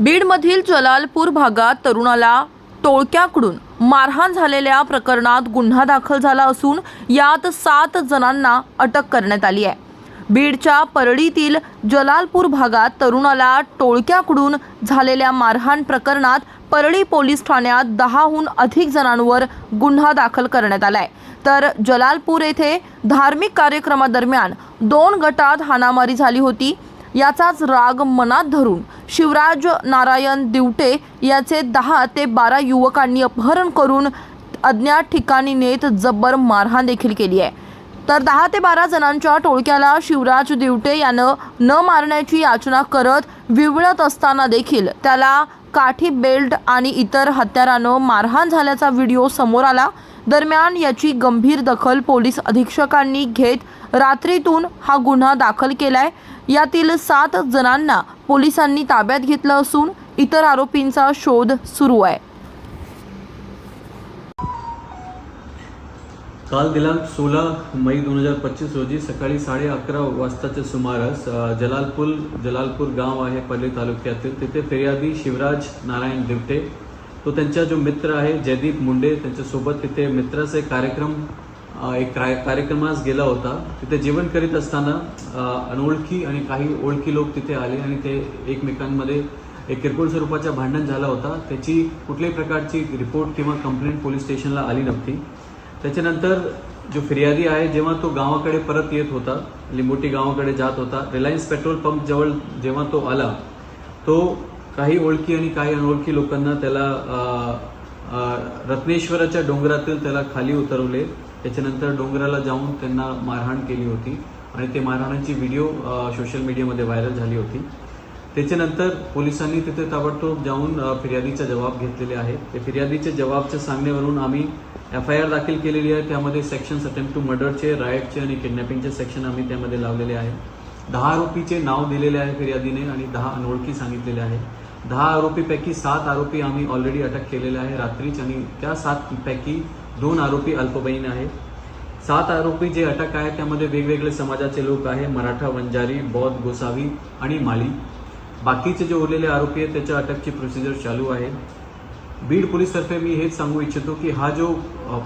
बीडमधील जलालपूर भागात तरुणाला टोळक्याकडून मारहाण झालेल्या प्रकरणात गुन्हा दाखल झाला असून यात सात जणांना अटक करण्यात आली आहे. बीडच्या परळीतील जलालपूर भागात तरुणाला टोळक्याकडून झालेल्या मारहाण प्रकरणात परळी पोलीस ठाण्यात दहाहून अधिक जणांवर गुन्हा दाखल करण्यात आलाय. तर जलालपूर येथे धार्मिक कार्यक्रमादरम्यान दोन गटात हाणामारी झाली होती. याचाच राग मनात धरून शिवराज नारायण दिवटे याचे दहा ते बारा युवकांनी अपहरण करून अज्ञात ठिकाणी नेत जब्बर मारहाण देखील केली आहे. तर दहा ते बारा जणांच्या टोळक्याला शिवराज दिवटे यानं न मारण्याची याचना करत विवळत असताना देखील त्याला काठी बेल्ट आणि इतर हत्यारानं मारहाण झाल्याचा व्हिडिओ समोर आला. दरम्यान याची गंभीर दखल पोलीस अधीक्षकांनी घेत रात्रीतून हा गुन्हा दाखल केलाय. यातील सात जणांना पोलिसांनी ताब्यात घेतलं असून इतर आरोपींचा शोध सुरू आहे. काल दिनांक सोळा मई दोन हजार पच्चीस रोजी सकाळी साडे अकरा वाजताच्या सुमारास जलालपूर जलालपूर गाव आहे पल्ली तालुक्यातील. तिथे फिर्यादी शिवराज नारायण दिवटे तो त्यांचा जो मित्र आहे जयदीप मुंडे त्यांच्यासोबत तिथे मित्राचा एक कार्यक्रम एक कार्यक्रमास गेला होता. तिथे जेवण करीत असताना अनोळखी आणि काही ओळखी लोक तिथे आले आणि ते एकमेकांमध्ये एक किरकोळ स्वरूपाच्या भांडण झाला होता. त्याची कुठल्याही प्रकारची रिपोर्ट किंवा कंप्लेंट पोलीस स्टेशनला आली नव्हती. त्याच्यानंतर जो फिर्यादी आहे जेव्हा तो गावाकडे परत येत होता लिंबोटी गावाकडे जात होता रिलायन्स पेट्रोल पंप जवळ जेव्हा तो आला तो काही ओळखी आणि काही अनोळखी लोकांना त्याला रत्नेश्वराच्या डोंगरातील त्याला खाली उतरवले. त्याच्यानंतर डोंगराला जाऊन त्यांना मारहाण केली होती आणि ते मारहाणाची व्हिडिओ सोशल मीडियामध्ये व्हायरल झाली होती. त्याच्यानंतर पोलिसांनी तिथे ताबडतोब जाऊन फिर्यादीचा जबाब घेतलेले आहे. ते फिर्यादीच्या जबाबच्या सांगण्यावरून आम्ही एफ आय आर दाखल केलेली आहे. त्यामध्ये सेक्शन्स अटेम्प्ट टू मर्डरचे रायटचे आणि किडनॅपिंगचे सेक्शन आम्ही त्यामध्ये लावलेले आहे. दहा आरोपीचे नाव दिलेले आहे फिर्यादीने आणि दहा अनोळखी सांगितलेले आहे. दहा आरोपीपैकी सात आरोपी आम्ही ऑलरेडी अटक केलेले आहे. रात्रीच आणि त्या सातपैकी दोन आरोपी अल्पवयीन आहे सात आरोपी जे अटक आहे त्यामध्ये वेगवेगळे समाजाचे लोक आहे. मराठा वंजारी बौद्ध गोसावी आणि माळी बाकीचे जे उरलेले आरोपी आहेत त्याच्या अटकची प्रोसिजर चालू आहे. बीड पोलीसतर्फे मी हेच सांगू इच्छितो की हा जो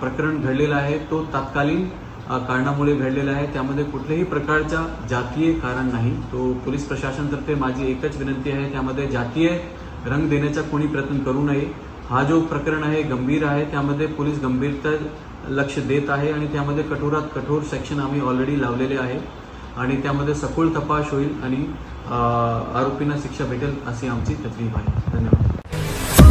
प्रकरण घडलेला आहे तो तात्कालीन कारणामुळे घडलेला आहे. त्यामध्ये कुठल्याही प्रकारचा जातीय कारण नाही. तो पोलीस प्रशासनतर्फे माझी एकच विनंती आहे. त्यामध्ये जातीय रंग देण्याचा कोणी प्रयत्न करू नये. हा जो प्रकरण आहे गंभीर आहे त्यामध्ये पोलीस गंभीरता लक्ष देत आहे आणि त्यामध्ये कठोरात कठोर सेक्शन आम्ही ऑलरेडी लावलेले आहे. आणि त्यामध्ये सखोल तपास होईल आणि आरोपींना शिक्षा भेटेल अशी आमची तकलीफ आहे. धन्यवाद.